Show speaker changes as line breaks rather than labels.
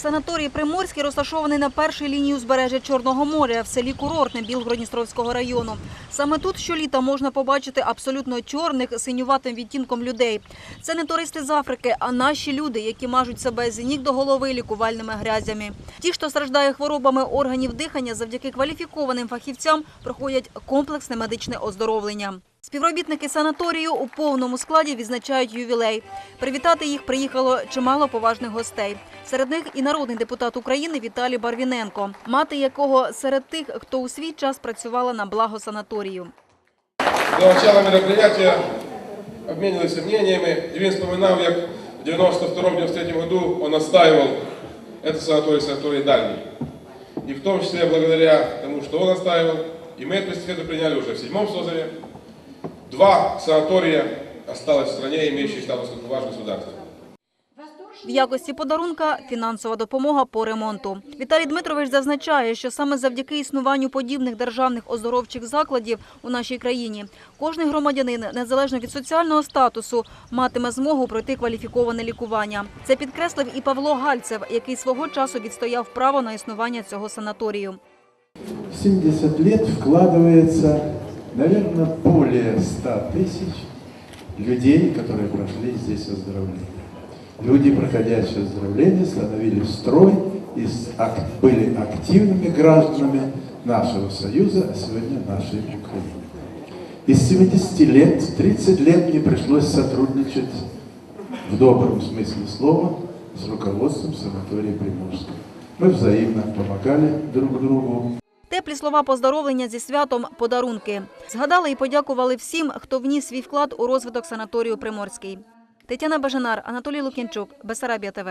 Санаторій Приморський розташований на першій лінії узбережжя Чорного моря в селі Курортне Білгородністровського району. Саме тут щоліта можна побачити абсолютно чорних синюватим відтінком людей. Це не туристи з Африки, а наші люди, які мажуть себе з ніг до голови лікувальними грязями. Ті, хто страждає хворобами органів дихання, завдяки кваліфікованим фахівцям проходять комплексне медичне оздоровлення. Співробітники санаторію у повному складі відзначають ювілей. Привітати їх приїхало чимало поважних гостей. Серед них і народний депутат України Віталій Барвіненко, мати якого серед тих, хто у свій час працювала на благо санаторію.
До начала мероприятия обменивались мнениями, и він вспоминал, як в 92-93 году он настаивал этот санаторий, санаторий дальний. И в том числе благодаря тому, что он настаивал, и мы эту эстафету приняли уже в седьмом созыве. Два санатория осталось в стране, имеющие статус важных государств.
В якості подарунка фінансова допомога по ремонту. Віталій Дмитрович зазначає, що саме завдяки існуванню подібних державних оздоровчих закладів у нашій країні кожний громадянин, незалежно від соціального статусу, матиме змогу пройти кваліфіковане лікування. Це підкреслив і Павло Гальцев, який свого часу відстояв право на існування цього санаторію.
В 70 лет вкладывается, наверное, более 100 тысяч людей, которые прошли здесь оздоровление. Люди, проходящие оздоровление, становились в строй и были активными гражданами нашего Союза, а сегодня нашей Украины. Из 70 лет, 30 лет мне пришлось сотрудничать в добром смысле слова с руководством санатория Приморского. Мы взаимно помогали друг другу,
Теплі слова поздоровлення зі святом – подарунки. Згадали і подякували всім, хто вніс свій вклад у розвиток санаторію Приморський. Тетяна Бажанар, Анатолій Лукінчук, Бесарабія ТВ.